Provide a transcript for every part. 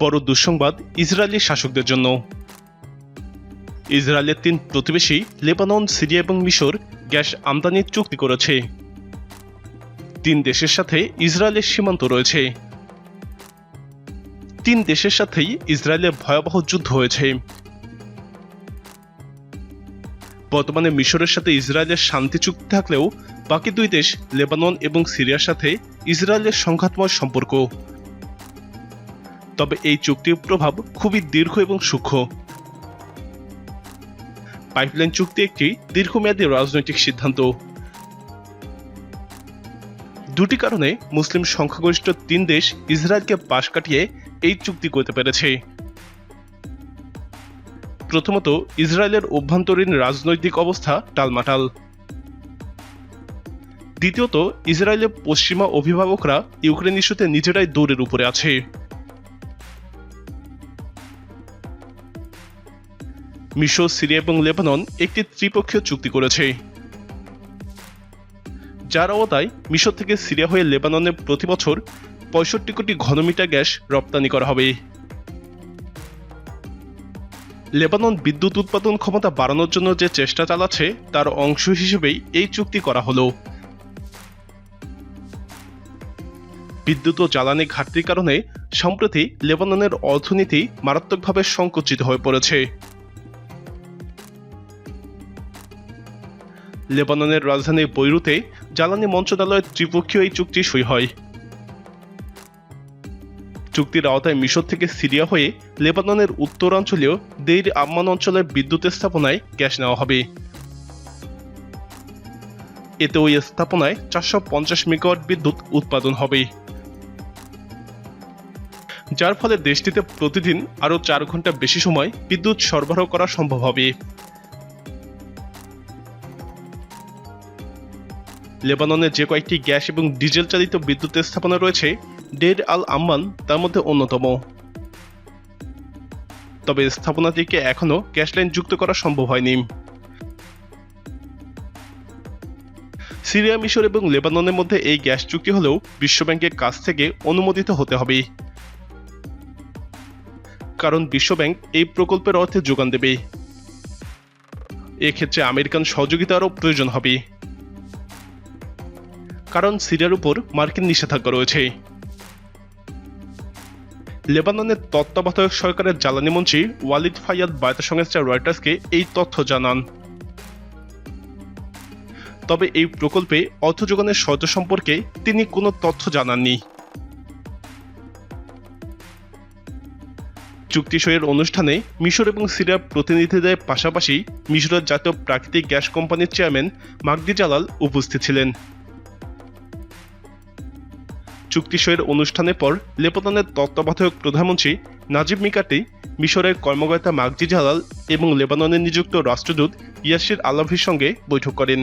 বড় দুঃসংবাদ ইসরায়েলি শাসকদের জন্য। ইসরায়েলের তিন প্রতিবেশী লেবানন, সিরিয়া এবং মিশর গ্যাস আমদানির চুক্তি করেছে। তিন দেশের সাথে ইসরায়েলের সীমান্ত রয়েছে। তিন দেশের সাথেই ইসরায়েলের ভয়াবহ যুদ্ধ হয়েছে। বর্তমানে মিশরের সাথে ইসরায়েলের শান্তি চুক্তি থাকলেও বাকি দুই দেশ লেবানন এবং সিরিয়ার সাথে ইসরায়েলের সংঘাতময় সম্পর্ক। তবে এই চুক্তির প্রভাব খুবই দীর্ঘ এবং সূক্ষ্ম। পাইপলাইন চুক্তি একটি দীর্ঘমেয়াদী রাজনৈতিক সিদ্ধান্ত। দুটি কারণে মুসলিম সংখ্যাগরিষ্ঠ তিন দেশ ইসরায়েলকে পাশ কাটিয়ে এই চুক্তি করতে পেরেছে। প্রথমত, ইসরায়েলের অভ্যন্তরীণ রাজনৈতিক অবস্থা টালমাটাল। দ্বিতীয়ত, ইসরায়েলের পশ্চিমা অভিভাবকরা ইউক্রেন ইস্যুতে নিজেরাই দৌড়ের উপরে আছে। মিশর, সিরিয়া এবং লেবানন একটি ত্রিপক্ষীয় চুক্তি করেছে। যার আওতায় মিশর থেকে সিরিয়া হয়ে লেবাননে প্রতি বছর পঁয়ষট্টি কোটি ঘনমিটার গ্যাস রপ্তানি করা হবে। লেবানন বিদ্যুৎ উৎপাদন ক্ষমতা বাড়ানোর জন্য যে চেষ্টা চালাচ্ছে, তার অংশ হিসেবেই এই চুক্তি করা হলো। বিদ্যুৎ ও জ্বালানি ঘাটতির কারণে সম্প্রতি লেবাননের অর্থনীতি মারাত্মকভাবে সংকুচিত হয়ে পড়েছে। লেবাননের রাজধানী বৈরুতে জ্বালানি মন্ত্রণালয়ের ত্রিপক্ষীয় এই চুক্তি সই হয়। চুক্তির আওতায় মিশর থেকে সিরিয়া হয়ে লেবাননের উত্তরাঞ্চলীয় দেইর আম্মান অঞ্চলের বিদ্যুৎ স্থাপনায় গ্যাস নেওয়া হবে। এতে ওই স্থাপনায় চারশো পঞ্চাশ মেগাওয়াট বিদ্যুৎ উৎপাদন হবে। যার ফলে দেশটিতে প্রতিদিন আরও চার ঘণ্টা বেশি সময় বিদ্যুৎ সরবরাহ করা সম্ভব হবে। লেবাননে যে কয়েকটি গ্যাস এবং ডিজেল চালিত বিদ্যুৎ স্থাপনা রয়েছে, ডের আল আম্মান তার মধ্যে অন্যতম। তবে স্থাপনাটিকে এখনও গ্যাস লাইন যুক্ত করা সম্ভব হয়নি। সিরিয়া, মিশর এবং লেবাননের মধ্যে এই গ্যাস চুক্তি হলেও বিশ্বব্যাংকের কাছ থেকে অনুমোদিত হতে হবে। কারণ বিশ্বব্যাংক এই প্রকল্পের অর্থে যোগান দেবে। এক্ষেত্রে আমেরিকান সহযোগিতারও প্রয়োজন হবে। কারণ সিরিয়ার উপর মার্কিন নিষেধাজ্ঞা রয়েছে। লেবাননের তত্ত্বাবধায়ক সরকারের জ্বালানি মন্ত্রী ওয়ালিদ ফাইয়াদ বার্তা সংস্থা রয়টার্সকে এই তথ্য জানান। তবে এই প্রকল্পে অর্থ যোগানের শর্ত সম্পর্কে তিনি কোনো তথ্য জানাননি। চুক্তি সইয়ের অনুষ্ঠানে মিশর এবং সিরিয়ার প্রতিনিধিদের পাশাপাশি মিশরের জাতীয় প্রাকৃতিক গ্যাস কোম্পানির চেয়ারম্যান মাগদি জালাল উপস্থিত ছিলেন। চুক্তি সইয়ের অনুষ্ঠানের পর লেবাননের তত্ত্বাবধায়ক প্রধানমন্ত্রী নাজিব মিকাটি মিশরের কর্মকর্তা মাগজি জালাল এবং লেবাননের নিযুক্ত রাষ্ট্রদূত ইয়াসির আলাভির সঙ্গে বৈঠক করেন।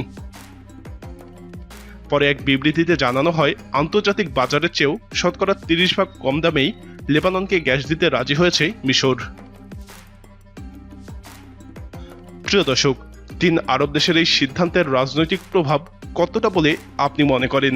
পরে এক বিবৃতিতে জানানো হয়, আন্তর্জাতিক বাজারের চেয়েও শতকরা তিরিশ ভাগ কম দামেই লেবাননকে গ্যাস দিতে রাজি হয়েছে মিশর। প্রিয় দর্শক, তিন আরব দেশের এই সিদ্ধান্তের রাজনৈতিক প্রভাব কতটা বলে আপনি মনে করেন?